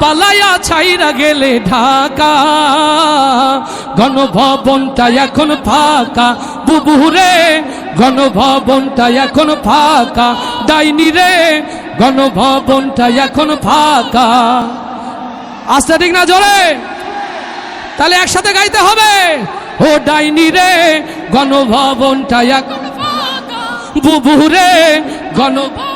পালাইয়া ছাইরা গেলে ঢাকা। গণভবনটা এখন ফাঁকা। বুবুরে, গণভবনটা এখন ফাঁকা। ডাইনি রে, গণভবনটা এখন ফাঁকা। আসতে ঠিক না জোরে? তাহলে একসাথে গাইতে হবে। ও ডাইনি রে, গণভবনটা এক বুবুরে, গণ চলে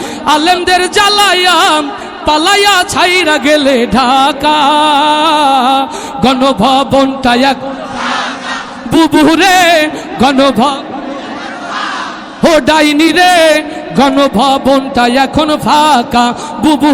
আলেমদের জ্বালাইয়া পালাইয়া ছাইরা গেলে ঢাকা। গণভবনটা এক বুবুরে গণভব ও ডাইনি রে, গণভবনটা এখন ফাঁকা। বুবু